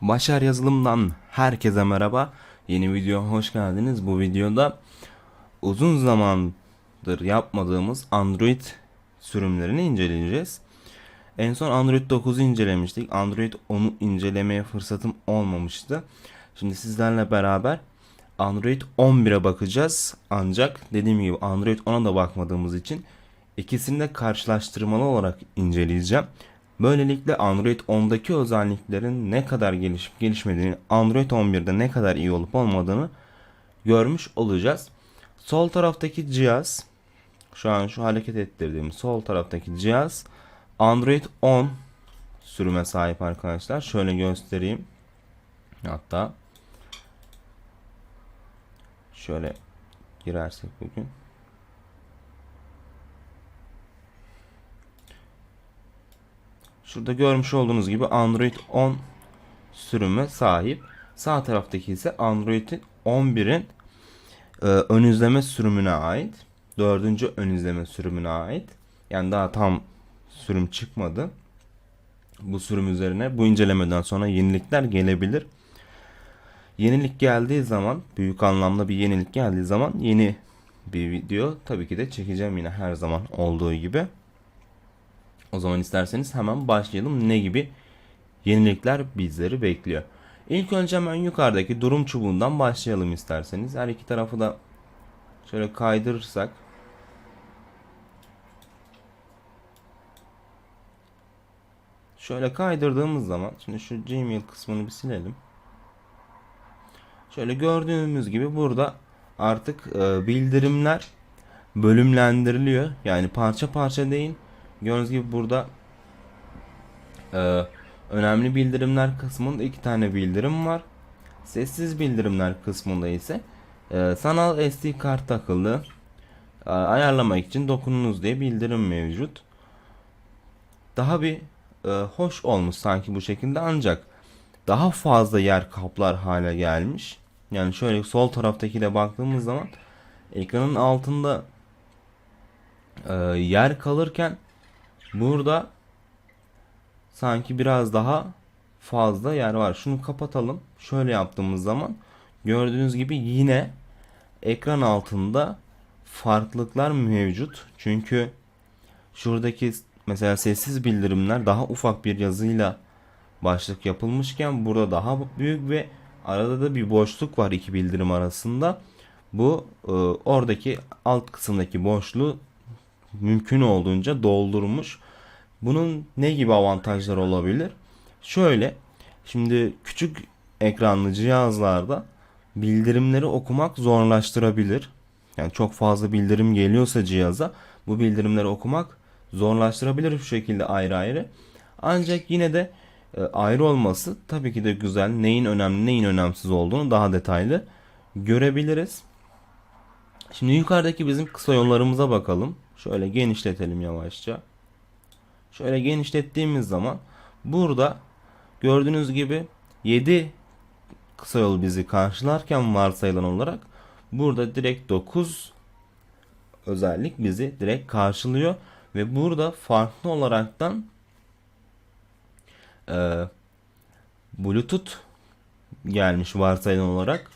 Başar yazılımdan herkese merhaba. Yeni videoya hoş geldiniz. Bu videoda uzun zamandır yapmadığımız Android sürümlerini inceleyeceğiz. En son Android 9'u incelemiştik. Android 10'u incelemeye fırsatım olmamıştı. Şimdi sizlerle beraber Android 11'e bakacağız. Ancak dediğim gibi Android 10'a da bakmadığımız için ikisini de karşılaştırmalı olarak inceleyeceğim. Böylelikle Android 10'daki özelliklerin ne kadar gelişip gelişmediğini, Android 11'de ne kadar iyi olup olmadığını görmüş olacağız. Sol taraftaki cihaz, şu an şu hareket ettirdiğim sol taraftaki cihaz Android 10 sürüme sahip arkadaşlar. Şöyle göstereyim. Hatta şöyle girersek bugün. Şurada görmüş olduğunuz gibi Android 10 sürüme sahip. Sağ taraftaki ise Android'in 11'in e, ön izleme sürümüne ait. Dördüncü ön izleme sürümüne ait. Yani daha tam sürüm çıkmadı. Bu sürüm üzerine bu incelemeden sonra yenilikler gelebilir. Yenilik geldiği zaman, büyük anlamda bir yenilik geldiği zaman yeni bir video tabii ki de çekeceğim yine her zaman olduğu gibi. O zaman isterseniz hemen başlayalım. Ne gibi yenilikler bizleri bekliyor. İlk önce hemen yukarıdaki durum çubuğundan başlayalım isterseniz. Her iki tarafı da şöyle kaydırırsak Şöyle kaydırdığımız zaman şimdi şu Gmail kısmını bir silelim. Şöyle gördüğümüz gibi burada artık e, bildirimler bölümlendiriliyor. Yani parça parça değil. Gördüğünüz gibi burada e, önemli bildirimler kısmında iki tane bildirim var. Sessiz bildirimler kısmında ise e, sanal SD kart takılı e, ayarlamak için dokununuz diye bildirim mevcut. Daha bir e, hoş olmuş sanki bu şekilde ancak daha fazla yer kaplar hale gelmiş. Yani şöyle sol taraftakiyle baktığımız zaman ekranın altında e, yer kalırken burada sanki biraz daha fazla yer var. Şunu kapatalım. Şöyle yaptığımız zaman gördüğünüz gibi yine ekran altında farklılıklar mevcut. Çünkü şuradaki mesela sessiz bildirimler daha ufak bir yazıyla başlık yapılmışken burada daha büyük ve arada da bir boşluk var iki bildirim arasında. Bu e, oradaki alt kısımdaki boşluğu mümkün olduğunca doldurmuş. Bunun ne gibi avantajları olabilir? Şöyle, şimdi küçük ekranlı cihazlarda bildirimleri okumak zorlaştırabilir. Yani çok fazla bildirim geliyorsa cihaza bu bildirimleri okumak zorlaştırabilir bu şekilde ayrı ayrı. Ancak yine de e, ayrı olması tabii ki de güzel. Neyin önemli, neyin önemsiz olduğunu daha detaylı görebiliriz. Şimdi yukarıdaki bizim kısa yollarımıza bakalım. Şöyle genişletelim yavaşça. Şöyle genişlettiğimiz zaman burada gördüğünüz gibi 7 kısa yol bizi karşılarken varsayılan olarak burada direkt 9 özellik bizi direkt karşılıyor ve burada farklı olaraktan e, Bluetooth gelmiş varsayılan olarak.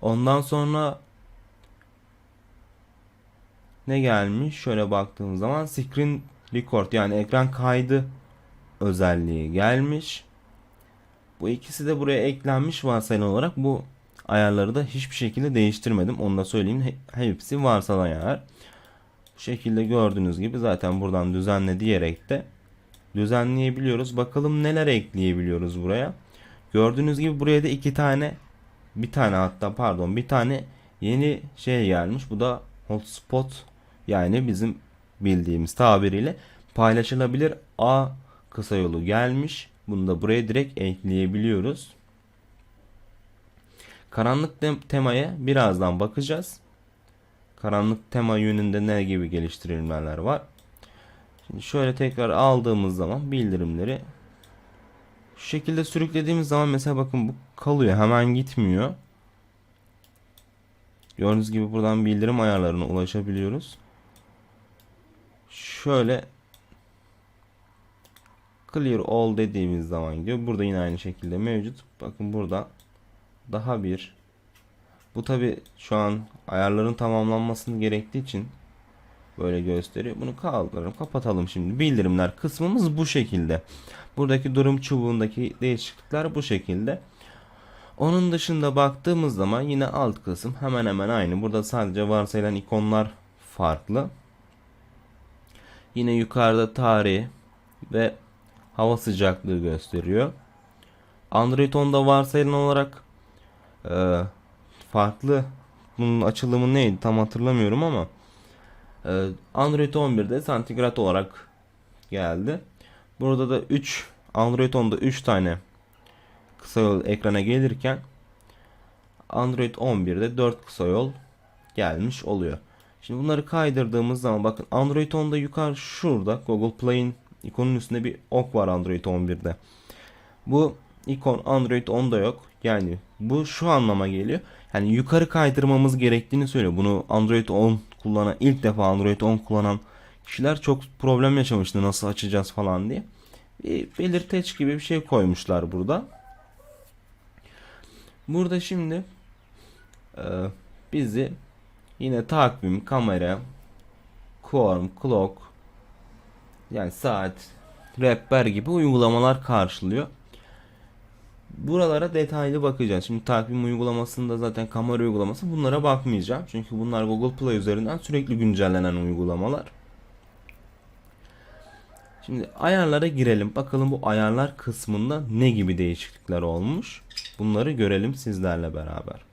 Ondan sonra ne gelmiş? Şöyle baktığımız zaman screen record yani ekran kaydı özelliği gelmiş. Bu ikisi de buraya eklenmiş varsayılan olarak bu ayarları da hiçbir şekilde değiştirmedim. Onu da söyleyeyim. Hepsi varsayılan ayar. Bu şekilde gördüğünüz gibi zaten buradan düzenle diyerek de düzenleyebiliyoruz. Bakalım neler ekleyebiliyoruz buraya. Gördüğünüz gibi buraya da iki tane bir tane hatta pardon bir tane yeni şey gelmiş. Bu da hotspot yani bizim bildiğimiz tabiriyle paylaşılabilir A kısa yolu gelmiş. Bunu da buraya direkt ekleyebiliyoruz. Karanlık temaya birazdan bakacağız. Karanlık tema yönünde ne gibi geliştirilmeler var. Şimdi şöyle tekrar aldığımız zaman bildirimleri şu şekilde sürüklediğimiz zaman mesela bakın bu kalıyor hemen gitmiyor. Gördüğünüz gibi buradan bildirim ayarlarına ulaşabiliyoruz. Şöyle clear all dediğimiz zaman gidiyor. Burada yine aynı şekilde mevcut. Bakın burada daha bir bu tabi şu an ayarların tamamlanmasını gerektiği için böyle gösteriyor. Bunu kaldıralım, kapatalım şimdi. Bildirimler kısmımız bu şekilde. Buradaki durum çubuğundaki değişiklikler bu şekilde. Onun dışında baktığımız zaman yine alt kısım hemen hemen aynı. Burada sadece varsayılan ikonlar farklı. Yine yukarıda tarih ve hava sıcaklığı gösteriyor. Android 10'da varsayılan olarak e, farklı bunun açılımı neydi tam hatırlamıyorum ama e, Android 11'de santigrat olarak geldi. Burada da 3 Android 10'da 3 tane kısa yol ekrana gelirken Android 11'de 4 kısa yol gelmiş oluyor. Şimdi bunları kaydırdığımız zaman bakın Android 10'da yukarı şurada Google Play'in ikonun üstünde bir ok var Android 11'de. Bu ikon Android 10'da yok. Yani bu şu anlama geliyor. Yani yukarı kaydırmamız gerektiğini söylüyor. Bunu Android 10 kullanan ilk defa Android 10 kullanan kişiler çok problem yaşamıştı nasıl açacağız falan diye. Bir belirteç gibi bir şey koymuşlar burada. Burada şimdi e, bizi yine takvim, kamera, Quorum, Clock yani saat, rehber gibi uygulamalar karşılıyor. Buralara detaylı bakacağız. Şimdi takvim uygulamasında zaten kamera uygulaması bunlara bakmayacağım. Çünkü bunlar Google Play üzerinden sürekli güncellenen uygulamalar. Şimdi ayarlara girelim. Bakalım bu ayarlar kısmında ne gibi değişiklikler olmuş. Bunları görelim sizlerle beraber.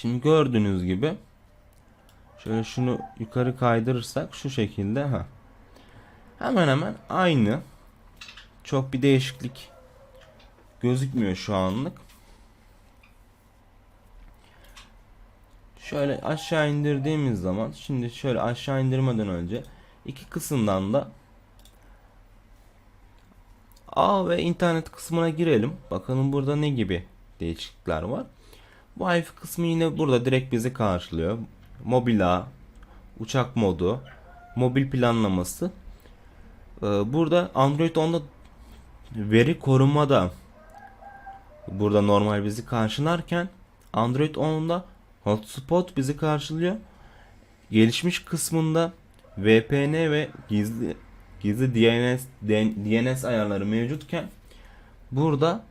Şimdi gördüğünüz gibi şöyle şunu yukarı kaydırırsak şu şekilde ha. Hemen hemen aynı. Çok bir değişiklik gözükmüyor şu anlık. Şöyle aşağı indirdiğimiz zaman şimdi şöyle aşağı indirmeden önce iki kısımdan da A ve internet kısmına girelim. Bakalım burada ne gibi değişiklikler var. Wi-Fi kısmı yine burada direkt bizi karşılıyor. Mobil ağ, uçak modu, mobil planlaması. Ee, burada Android 10'da veri korumada burada normal bizi karşılarken Android 10'da hotspot bizi karşılıyor. Gelişmiş kısmında VPN ve gizli gizli DNS DNS ayarları mevcutken burada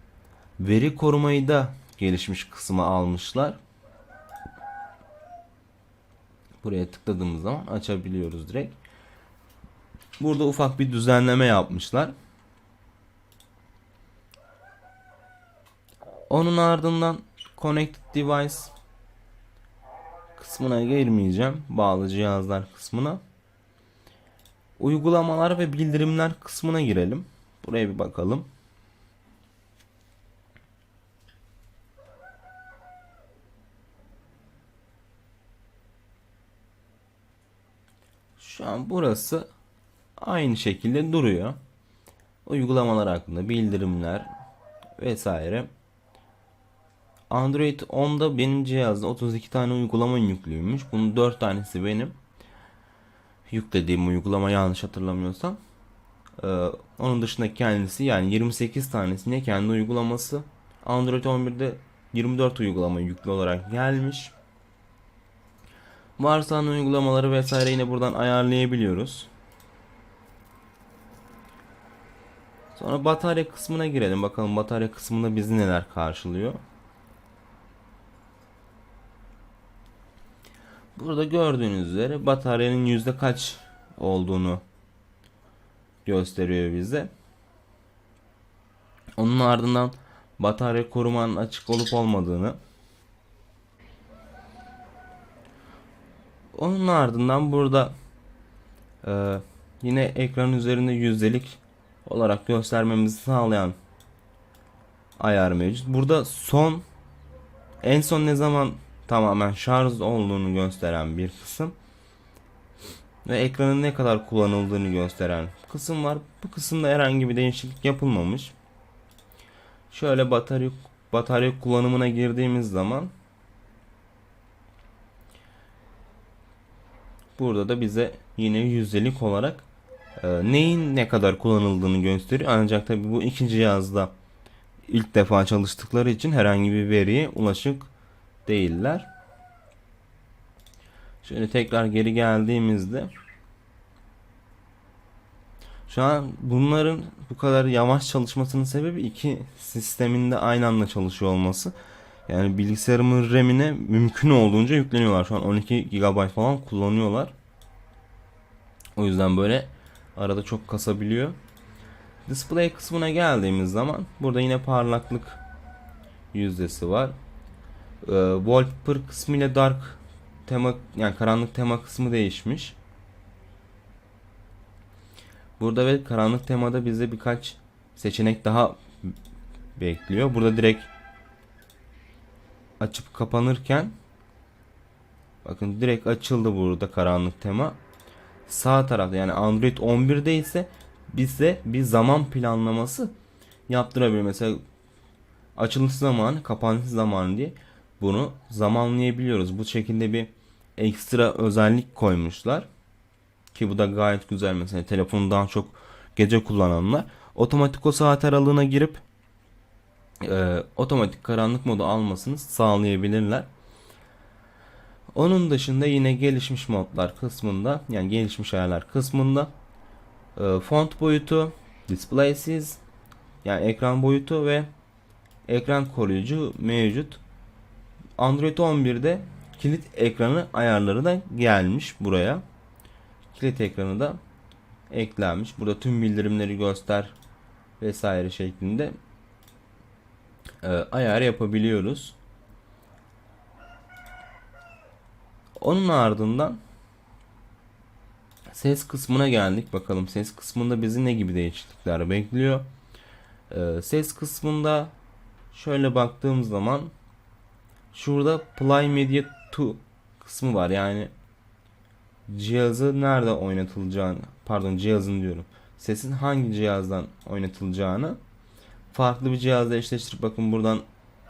veri korumayı da gelişmiş kısma almışlar. Buraya tıkladığımız zaman açabiliyoruz direkt. Burada ufak bir düzenleme yapmışlar. Onun ardından Connected Device kısmına girmeyeceğim. Bağlı cihazlar kısmına. Uygulamalar ve bildirimler kısmına girelim. Buraya bir bakalım. An burası aynı şekilde duruyor. Uygulamalar hakkında bildirimler vesaire. Android 10'da benim cihazda 32 tane uygulama yüklüymüş. Bunun 4 tanesi benim. Yüklediğim uygulama yanlış hatırlamıyorsam. Ee, onun dışında kendisi yani 28 tanesine kendi uygulaması. Android 11'de 24 uygulama yüklü olarak gelmiş. Varsa uygulamaları vesaire yine buradan ayarlayabiliyoruz. Sonra batarya kısmına girelim. Bakalım batarya kısmında bizi neler karşılıyor. Burada gördüğünüz üzere bataryanın yüzde kaç olduğunu gösteriyor bize. Onun ardından batarya korumanın açık olup olmadığını. Onun ardından burada e, yine ekran üzerinde yüzdelik olarak göstermemizi sağlayan ayar mevcut. Burada son en son ne zaman tamamen şarj olduğunu gösteren bir kısım ve ekranın ne kadar kullanıldığını gösteren kısım var. Bu kısımda herhangi bir değişiklik yapılmamış. Şöyle batarya batarya kullanımına girdiğimiz zaman burada da bize yine yüzdelik olarak e, neyin ne kadar kullanıldığını gösteriyor. Ancak tabi bu ikinci cihazda ilk defa çalıştıkları için herhangi bir veriye ulaşık değiller. Şöyle tekrar geri geldiğimizde şu an bunların bu kadar yavaş çalışmasının sebebi iki sistemin de aynı anda çalışıyor olması. Yani bilgisayarımın RAM'ine mümkün olduğunca yükleniyorlar. Şu an 12 GB falan kullanıyorlar. O yüzden böyle arada çok kasabiliyor. Display kısmına geldiğimiz zaman burada yine parlaklık yüzdesi var. Ee, wallpaper kısmı ile dark tema yani karanlık tema kısmı değişmiş. Burada ve karanlık temada bize birkaç seçenek daha bekliyor. Burada direkt açıp kapanırken bakın direkt açıldı burada karanlık tema. Sağ tarafta yani Android 11'de ise bize bir zaman planlaması yaptırabilir. Mesela açılış zamanı, kapanış zamanı diye bunu zamanlayabiliyoruz. Bu şekilde bir ekstra özellik koymuşlar. Ki bu da gayet güzel mesela telefondan çok gece kullananlar otomatik o saat aralığına girip e, otomatik karanlık modu almasını sağlayabilirler. Onun dışında yine gelişmiş modlar kısmında yani gelişmiş ayarlar kısmında e, font boyutu, display size yani ekran boyutu ve ekran koruyucu mevcut. Android 11'de kilit ekranı ayarları da gelmiş buraya. Kilit ekranı da eklenmiş. Burada tüm bildirimleri göster vesaire şeklinde e, ayar yapabiliyoruz. Onun ardından ses kısmına geldik. Bakalım ses kısmında bizi ne gibi değişiklikler bekliyor. E, ses kısmında şöyle baktığım zaman şurada Play Media 2 kısmı var. Yani cihazı nerede oynatılacağını pardon cihazın diyorum sesin hangi cihazdan oynatılacağını farklı bir cihazla eşleştirip bakın buradan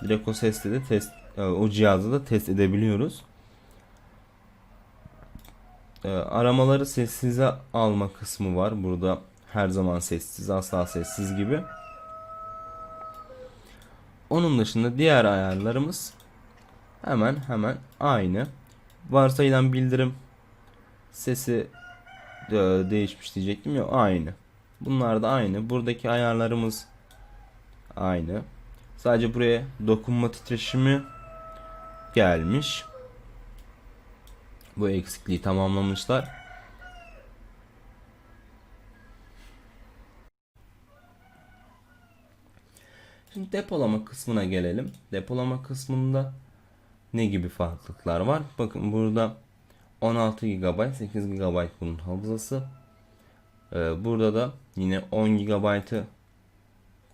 direkt o sesle de test e, o cihazda da test edebiliyoruz. E, aramaları sessize alma kısmı var. Burada her zaman sessiz, asla sessiz gibi. Onun dışında diğer ayarlarımız hemen hemen aynı. Varsayılan bildirim sesi de değişmiş diyecektim ya aynı. Bunlar da aynı. Buradaki ayarlarımız aynı. Sadece buraya dokunma titreşimi gelmiş. Bu eksikliği tamamlamışlar. Şimdi depolama kısmına gelelim. Depolama kısmında ne gibi farklılıklar var? Bakın burada 16 GB 8 GB bunun hafızası. Ee, burada da yine 10 GB'ı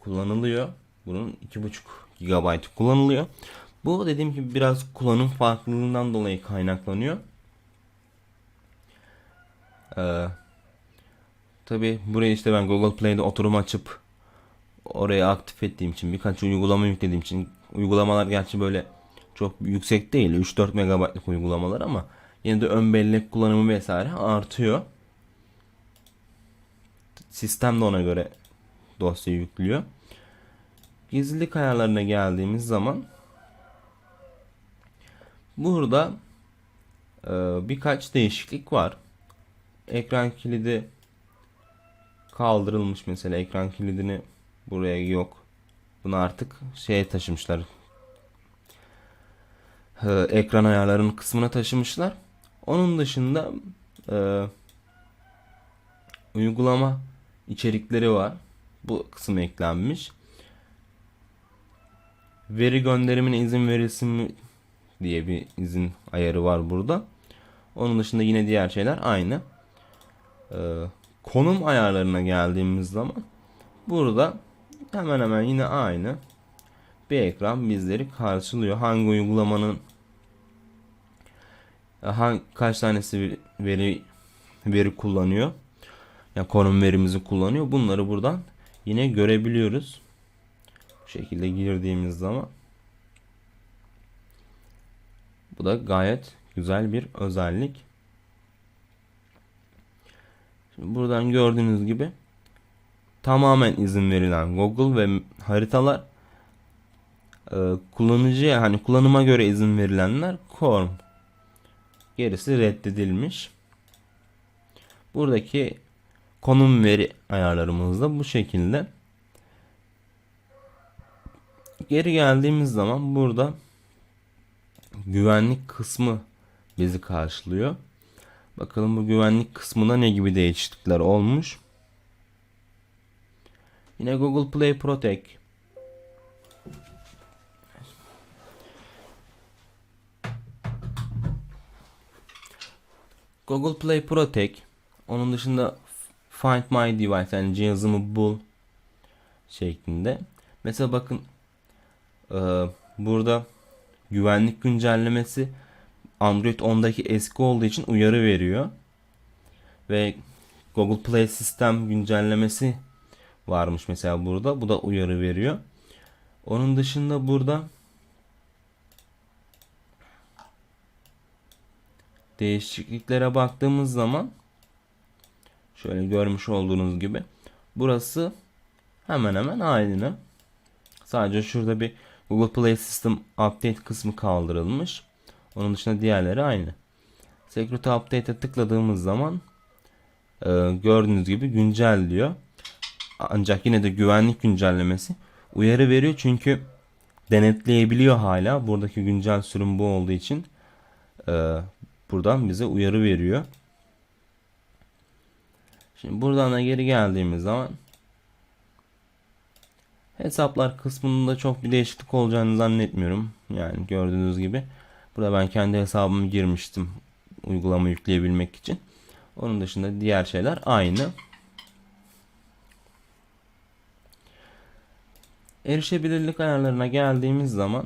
kullanılıyor. Bunun 2.5 GB kullanılıyor. Bu dediğim gibi biraz kullanım farklılığından dolayı kaynaklanıyor. Ee, Tabi buraya işte ben Google Play'de oturum açıp oraya aktif ettiğim için birkaç uygulama yüklediğim için uygulamalar gerçi böyle çok yüksek değil 3-4 MB'lık uygulamalar ama yine de ön bellek kullanımı vesaire artıyor. Sistem de ona göre dosya yüklüyor. Gizlilik ayarlarına geldiğimiz zaman burada e, birkaç değişiklik var. Ekran kilidi kaldırılmış mesela ekran kilidini buraya yok. Bunu artık şeye taşımışlar. E, ekran ayarlarının kısmına taşımışlar. Onun dışında e, uygulama içerikleri var. Bu kısım eklenmiş. Veri gönderimine izin verilsin mi diye bir izin ayarı var burada. Onun dışında yine diğer şeyler aynı. Ee, konum ayarlarına geldiğimiz zaman burada hemen hemen yine aynı bir ekran bizleri karşılıyor. Hangi uygulamanın hangi, kaç tanesi veri veri kullanıyor. Yani konum verimizi kullanıyor. Bunları buradan yine görebiliyoruz. Bu şekilde girdiğimiz zaman bu da gayet güzel bir özellik. Şimdi buradan gördüğünüz gibi tamamen izin verilen Google ve haritalar e, kullanıcıya hani kullanıma göre izin verilenler Chrome. Gerisi reddedilmiş. Buradaki konum veri ayarlarımız da bu şekilde. Geri geldiğimiz zaman burada güvenlik kısmı bizi karşılıyor. Bakalım bu güvenlik kısmında ne gibi değişiklikler olmuş. Yine Google Play Protect. Google Play Protect. Onun dışında Find My Device yani cihazımı bul şeklinde. Mesela bakın e, burada güvenlik güncellemesi Android 10'daki eski olduğu için uyarı veriyor. Ve Google Play sistem güncellemesi varmış mesela burada. Bu da uyarı veriyor. Onun dışında burada değişikliklere baktığımız zaman şöyle görmüş olduğunuz gibi burası hemen hemen aynı. Sadece şurada bir Google Play System Update kısmı kaldırılmış. Onun dışında diğerleri aynı. Security Update'e tıkladığımız zaman e, gördüğünüz gibi güncel diyor. Ancak yine de güvenlik güncellemesi uyarı veriyor çünkü denetleyebiliyor hala. Buradaki güncel sürüm bu olduğu için e, buradan bize uyarı veriyor. Şimdi buradan da geri geldiğimiz zaman hesaplar kısmında çok bir değişiklik olacağını zannetmiyorum. Yani gördüğünüz gibi burada ben kendi hesabımı girmiştim uygulama yükleyebilmek için. Onun dışında diğer şeyler aynı. Erişebilirlik ayarlarına geldiğimiz zaman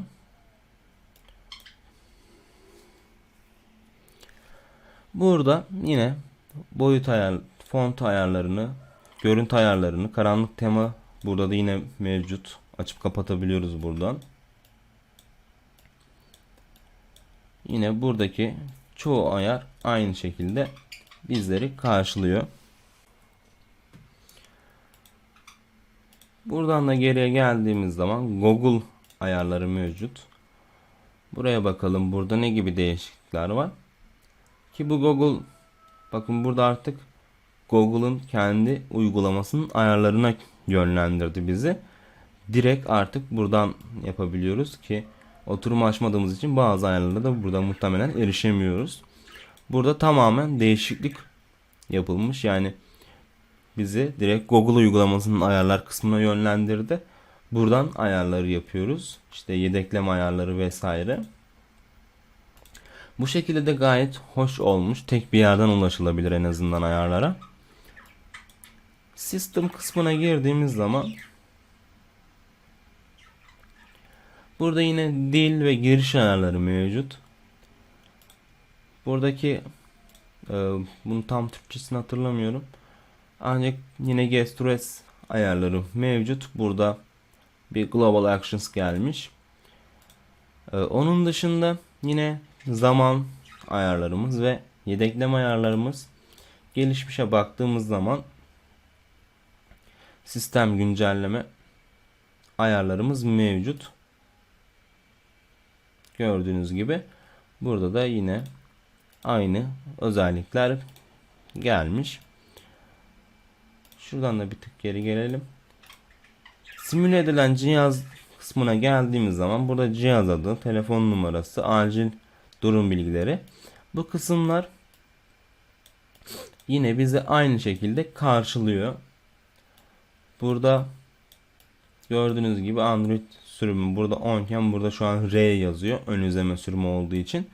burada yine boyut ayar, font ayarlarını, görüntü ayarlarını, karanlık tema burada da yine mevcut. Açıp kapatabiliyoruz buradan. Yine buradaki çoğu ayar aynı şekilde bizleri karşılıyor. Buradan da geriye geldiğimiz zaman Google ayarları mevcut. Buraya bakalım burada ne gibi değişiklikler var. Ki bu Google bakın burada artık Google'ın kendi uygulamasının ayarlarına yönlendirdi bizi. Direkt artık buradan yapabiliyoruz ki oturum açmadığımız için bazı ayarlara da burada muhtemelen erişemiyoruz. Burada tamamen değişiklik yapılmış. Yani bizi direkt Google uygulamasının ayarlar kısmına yönlendirdi. Buradan ayarları yapıyoruz. İşte yedekleme ayarları vesaire. Bu şekilde de gayet hoş olmuş. Tek bir yerden ulaşılabilir en azından ayarlara. System kısmına girdiğimiz zaman burada yine dil ve giriş ayarları mevcut. Buradaki e, bunu tam Türkçesini hatırlamıyorum. Ancak yine guest rest ayarları mevcut. Burada bir global actions gelmiş. Ee, onun dışında yine zaman ayarlarımız ve yedekleme ayarlarımız gelişmişe baktığımız zaman sistem güncelleme ayarlarımız mevcut. Gördüğünüz gibi burada da yine aynı özellikler gelmiş. Şuradan da bir tık geri gelelim. Simüle edilen cihaz kısmına geldiğimiz zaman burada cihaz adı, telefon numarası, acil durum bilgileri. Bu kısımlar yine bizi aynı şekilde karşılıyor. Burada gördüğünüz gibi Android sürümü burada 10 iken burada şu an R yazıyor. Ön izleme sürümü olduğu için.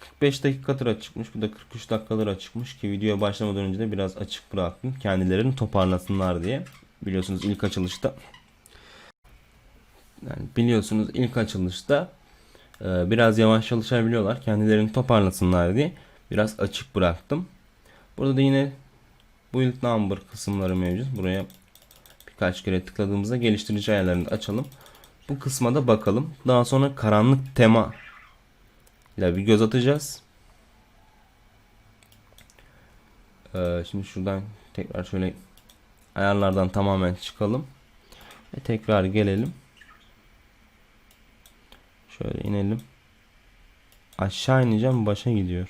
45 dakikadır açıkmış. Bu da 43 dakikadır açıkmış ki videoya başlamadan önce de biraz açık bıraktım. Kendilerini toparlasınlar diye. Biliyorsunuz ilk açılışta yani biliyorsunuz ilk açılışta e, biraz yavaş çalışabiliyorlar. Kendilerini toparlasınlar diye biraz açık bıraktım. Burada da yine build number kısımları mevcut. Buraya birkaç kere tıkladığımızda geliştirici ayarlarını açalım. Bu kısma da bakalım. Daha sonra karanlık tema ile bir göz atacağız. Ee, şimdi şuradan tekrar şöyle ayarlardan tamamen çıkalım. Ve tekrar gelelim. Şöyle inelim. Aşağı ineceğim başa gidiyor.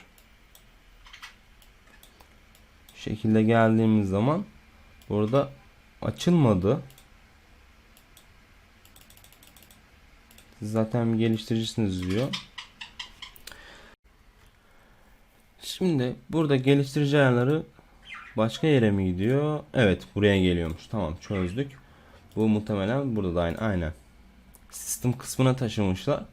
Şekilde geldiğimiz zaman burada açılmadı. Zaten bir geliştiricisiniz diyor. Şimdi burada geliştirici ayarları başka yere mi gidiyor? Evet buraya geliyormuş. Tamam çözdük. Bu muhtemelen burada da aynı. Aynen. Sistem kısmına taşımışlar.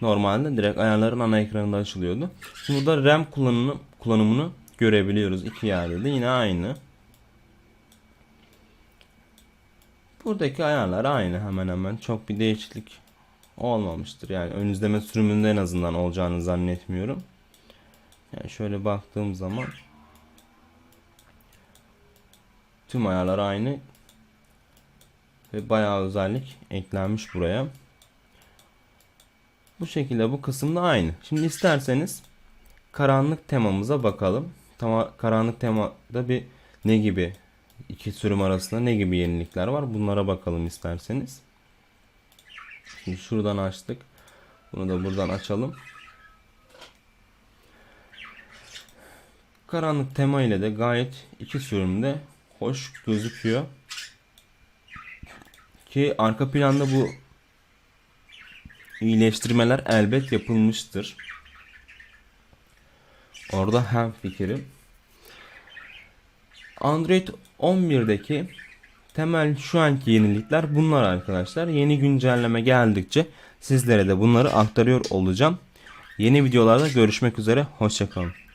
Normalde direkt ayarların ana ekranında açılıyordu. Şimdi burada RAM kullanımını, kullanımını görebiliyoruz. iki yerde de yine aynı. Buradaki ayarlar aynı hemen hemen. Çok bir değişiklik olmamıştır. Yani ön izleme sürümünde en azından olacağını zannetmiyorum. Yani şöyle baktığım zaman tüm ayarlar aynı ve bayağı özellik eklenmiş buraya. Bu şekilde bu kısımda aynı. Şimdi isterseniz karanlık temamıza bakalım. Tama, karanlık temada bir ne gibi iki sürüm arasında ne gibi yenilikler var? Bunlara bakalım isterseniz. Şimdi şuradan açtık. Bunu da buradan açalım. Karanlık tema ile de gayet iki sürümde hoş gözüküyor. Ki arka planda bu iyileştirmeler elbet yapılmıştır. Orada hem fikrim. Android 11'deki temel şu anki yenilikler bunlar arkadaşlar. Yeni güncelleme geldikçe sizlere de bunları aktarıyor olacağım. Yeni videolarda görüşmek üzere. Hoşçakalın.